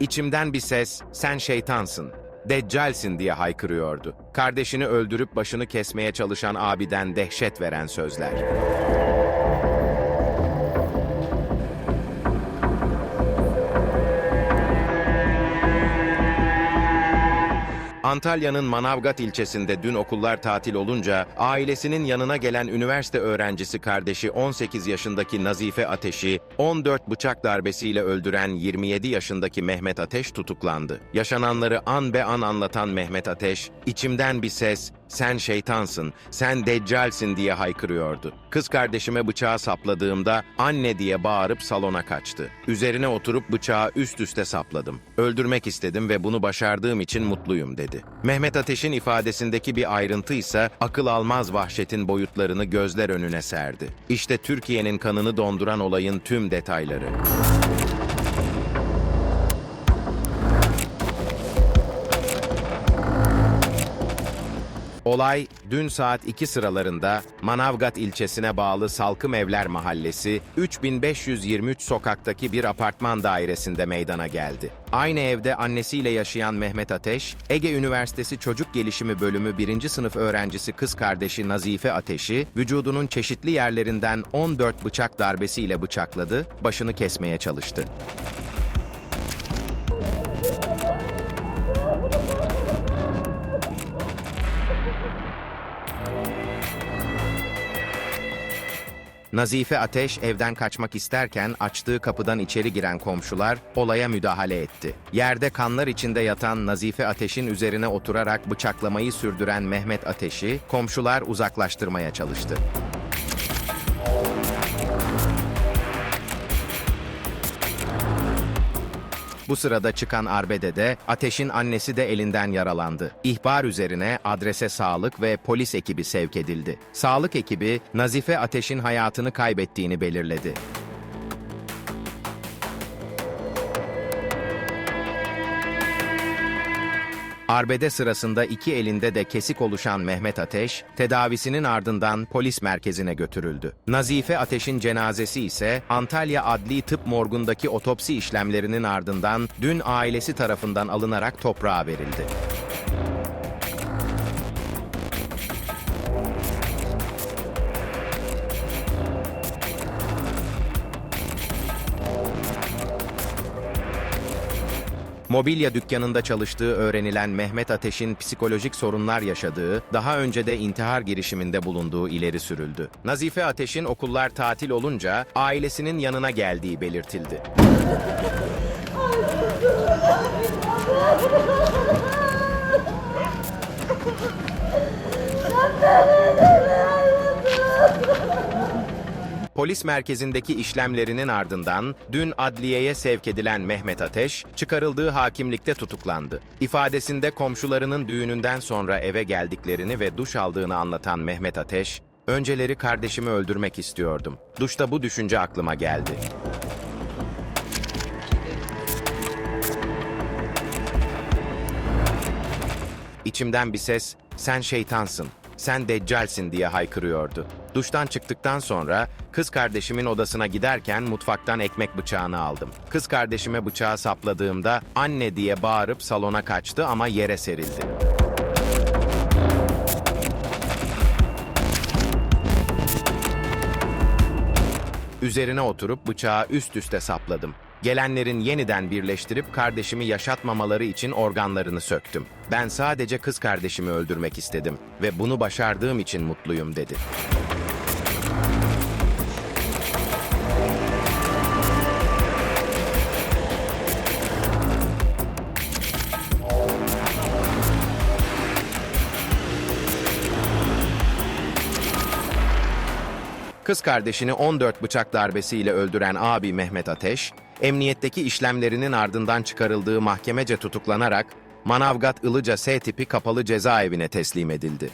İçimden bir ses, sen şeytansın, deccalsin diye haykırıyordu. Kardeşini öldürüp başını kesmeye çalışan abiden dehşet veren sözler. Antalya'nın Manavgat ilçesinde dün okullar tatil olunca ailesinin yanına gelen üniversite öğrencisi kardeşi 18 yaşındaki Nazife Ateş'i 14 bıçak darbesiyle öldüren 27 yaşındaki Mehmet Ateş tutuklandı. Yaşananları an be an anlatan Mehmet Ateş, içimden bir ses, sen şeytansın, sen deccalsin diye haykırıyordu. Kız kardeşime bıçağı sapladığımda anne diye bağırıp salona kaçtı. Üzerine oturup bıçağı üst üste sapladım. Öldürmek istedim ve bunu başardığım için mutluyum dedi. Mehmet Ateş'in ifadesindeki bir ayrıntı ise akıl almaz vahşetin boyutlarını gözler önüne serdi. İşte Türkiye'nin kanını donduran olayın tüm detayları. Olay dün saat 2 sıralarında Manavgat ilçesine bağlı Salkım Evler Mahallesi 3523 sokaktaki bir apartman dairesinde meydana geldi. Aynı evde annesiyle yaşayan Mehmet Ateş, Ege Üniversitesi Çocuk Gelişimi Bölümü 1. sınıf öğrencisi kız kardeşi Nazife Ateş'i vücudunun çeşitli yerlerinden 14 bıçak darbesiyle bıçakladı, başını kesmeye çalıştı. Nazife Ateş evden kaçmak isterken açtığı kapıdan içeri giren komşular olaya müdahale etti. Yerde kanlar içinde yatan Nazife Ateş'in üzerine oturarak bıçaklamayı sürdüren Mehmet Ateş'i komşular uzaklaştırmaya çalıştı. Bu sırada çıkan arbedede Ateş'in annesi de elinden yaralandı. İhbar üzerine adrese sağlık ve polis ekibi sevk edildi. Sağlık ekibi Nazife Ateş'in hayatını kaybettiğini belirledi. Arbede sırasında iki elinde de kesik oluşan Mehmet Ateş, tedavisinin ardından polis merkezine götürüldü. Nazife Ateş'in cenazesi ise Antalya Adli Tıp Morgu'ndaki otopsi işlemlerinin ardından dün ailesi tarafından alınarak toprağa verildi. Mobilya dükkanında çalıştığı öğrenilen Mehmet Ateş'in psikolojik sorunlar yaşadığı, daha önce de intihar girişiminde bulunduğu ileri sürüldü. Nazife Ateş'in okullar tatil olunca ailesinin yanına geldiği belirtildi. Polis merkezindeki işlemlerinin ardından dün adliyeye sevk edilen Mehmet Ateş, çıkarıldığı hakimlikte tutuklandı. İfadesinde komşularının düğününden sonra eve geldiklerini ve duş aldığını anlatan Mehmet Ateş, önceleri kardeşimi öldürmek istiyordum. Duşta bu düşünce aklıma geldi. İçimden bir ses, sen şeytansın, sen deccalsin diye haykırıyordu. Duştan çıktıktan sonra kız kardeşimin odasına giderken mutfaktan ekmek bıçağını aldım. Kız kardeşime bıçağı sapladığımda anne diye bağırıp salona kaçtı ama yere serildi. Üzerine oturup bıçağı üst üste sapladım. Gelenlerin yeniden birleştirip kardeşimi yaşatmamaları için organlarını söktüm. Ben sadece kız kardeşimi öldürmek istedim ve bunu başardığım için mutluyum dedi. Kız kardeşini 14 bıçak darbesiyle öldüren abi Mehmet Ateş, emniyetteki işlemlerinin ardından çıkarıldığı mahkemece tutuklanarak Manavgat Ilıca S tipi kapalı cezaevine teslim edildi.